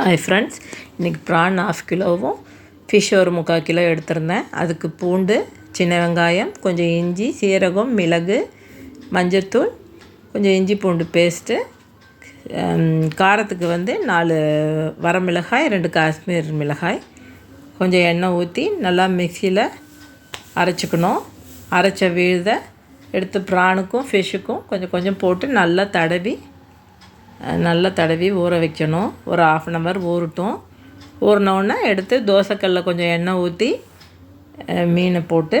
Hi friends இன்றைக்கி prawn half கிலோவும் fish ஒரு முக்கால் கிலோ எடுத்திருந்தேன். அதுக்கு பூண்டு சின்ன வெங்காயம் கொஞ்சம் இஞ்சி சீரகம் மிளகு மஞ்சத்தூள் கொஞ்சம் இஞ்சி பூண்டு பேஸ்ட்டு காரத்துக்கு வந்து நாலு வரமிளகாய் ரெண்டு காஷ்மீர் மிளகாய். கொஞ்சம் எண்ணெய் ஊற்றி நல்லா மிக்சியில் அரைச்சிக்கணும். அரைச்ச விழுதை எடுத்து ப்ரானுக்கும் ஃபிஷ்ஷுக்கும் கொஞ்சம் கொஞ்சம் போட்டு நல்லா தடவி நல்லா தடவி ஊற வைக்கணும். ஒரு ஆஃப் அன் ஹவர் ஊறட்டும். ஊறினோடனே எடுத்து தோசைக்கல்லில் கொஞ்சம் எண்ணெய் ஊற்றி மீனை போட்டு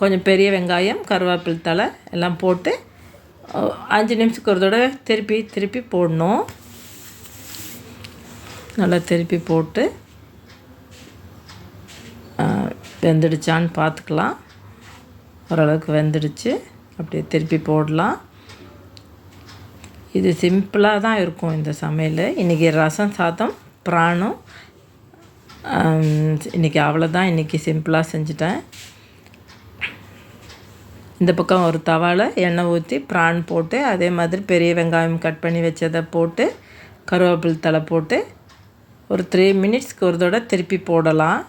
கொஞ்சம் பெரிய வெங்காயம் கருவேப்பில் தலை எல்லாம் போட்டு அஞ்சு நிமிஷத்துக்கு ஒரு தடவை திருப்பி திருப்பி போடணும். நல்லா திருப்பி போட்டு வெந்துடுச்சான்னு பார்த்துக்கலாம். ஓரளவுக்கு வெந்துடுச்சு. அப்படியே திருப்பி போடலாம். இது சிம்பிளாக தான் இருக்கும் இந்த சமையல். இன்றைக்கி ரசம் சாதம் ப்ரானும் இன்றைக்கி அவ்வளோதான் இன்றைக்கி சிம்பிளாக செஞ்சுட்டேன். இந்த பக்கம் ஒரு தவாவில் எண்ணெய் ஊற்றி ப்ரான் போட்டு அதே மாதிரி பெரிய வெங்காயம் கட் பண்ணி வச்சதை போட்டு கருவேப்பில் தலை போட்டு ஒரு த்ரீ மினிட்ஸ்க்கு ஒரு தடவை திருப்பி போடலாம்.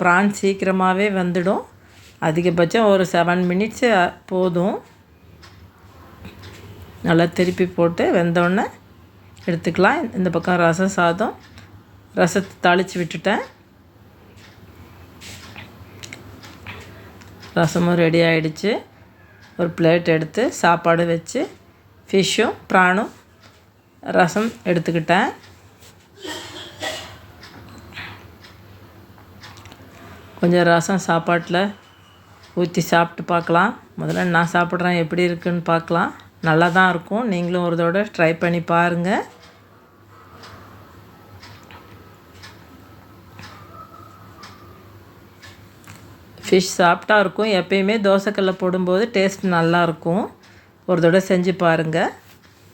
ப்ரான் சீக்கிரமாகவே வந்துடும். அதிகபட்சம் ஒரு செவன் மினிட்ஸு போதும். நல்லா திருப்பி போட்டு வெந்தோடனே எடுத்துக்கலாம். இந்த பக்கம் ரசம் சாதம். ரசத்தை தாளித்து விட்டுட்டேன். ரசமும் ரெடி ஆகிடுச்சு ஒரு பிளேட் எடுத்து சாப்பாடு வச்சு ஃபிஷ்ஷும் ப்ரானும் ரசம் எடுத்துக்கிட்டேன். கொஞ்சம் ரசம் சாப்பாட்டில் ஊற்றி சாப்பிட்டு பார்க்கலாம். முதல்ல நான் சாப்பிட்றேன் எப்படி இருக்குன்னு பார்க்கலாம். நல்லா தான் இருக்கும். நீங்களும் ஒரு தடவை ட்ரை பண்ணி பாருங்கள் ஃபிஷ் சாஃப்டாக இருக்கும். எப்பயுமே தோசைக்கல்ல போடும்போது டேஸ்ட் நல்லாயிருக்கும் ஒரு தடவை செஞ்சு பாருங்கள்